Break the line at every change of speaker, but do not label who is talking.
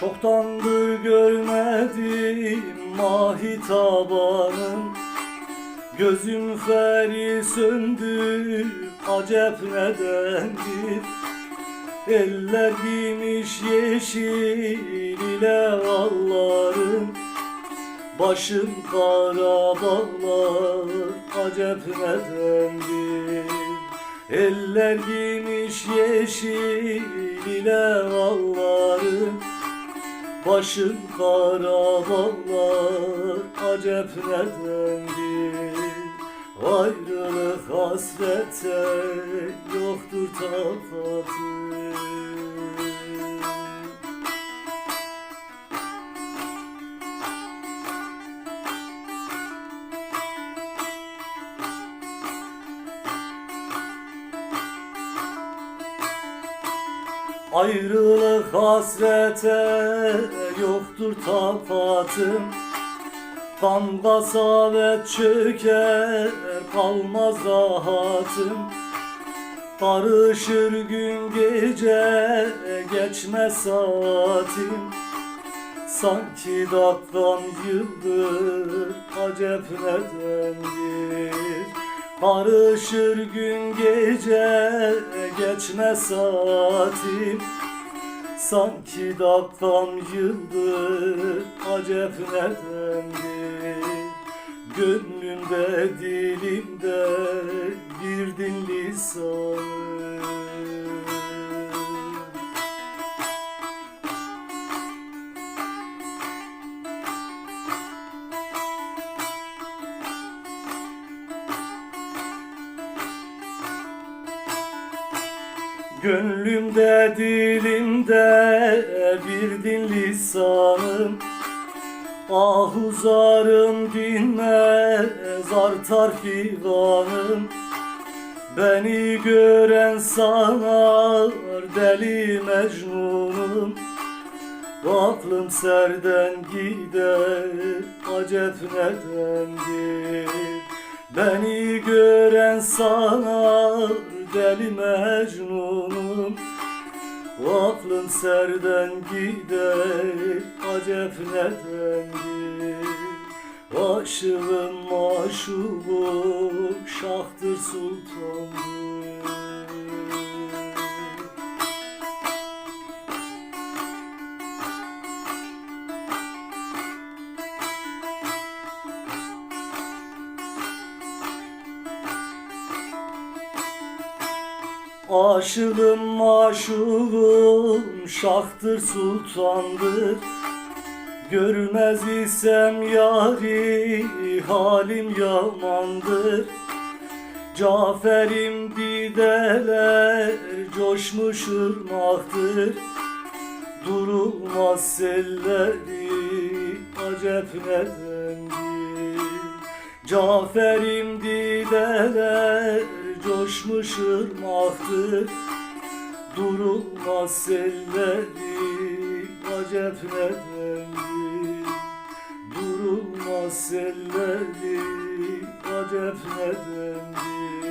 Çoktandır görmedim mahitabanım Gözüm feri söndü acep nedendir Eller giymiş yeşil ile allarım Başım kara bağlar acep nedendir Eller giymiş yeşil ile allarım Başım kara bağlar acep nedendir Ayrılık hasrete yoktur takatı Ayrılık hasrete yoktur takatım Kan kasavet çöker kalmaz rahatım Karışır gün gece geçmez saatim Sanki dakikam yıldır acep nedendir Karışır gün gece geçmez saatim Sanki dakikam yıldır acep nedendir Gönlümde dilimde bir din lisanı Gönlümde dilimde bir din lisanım. Ah uzarım dinmez artar figanım Beni gören sanar deli mecnunum. Aklım serden gider acep nedendir Beni gören sanar deli mecnunum Aklım serden gider acep nedendir Aşığım maşuğum şahtır sultandır Aşığım maşuğum şahtır sultandır. Görmez isem yari halim yamandır. Caferim dideler coşmuş ırmaktır. Durulmaz selleri acep nedendir? Caferim dideler coşmuş ırmaktır Durulmaz selleri acep nedendir Durulmaz selleri acep nedendir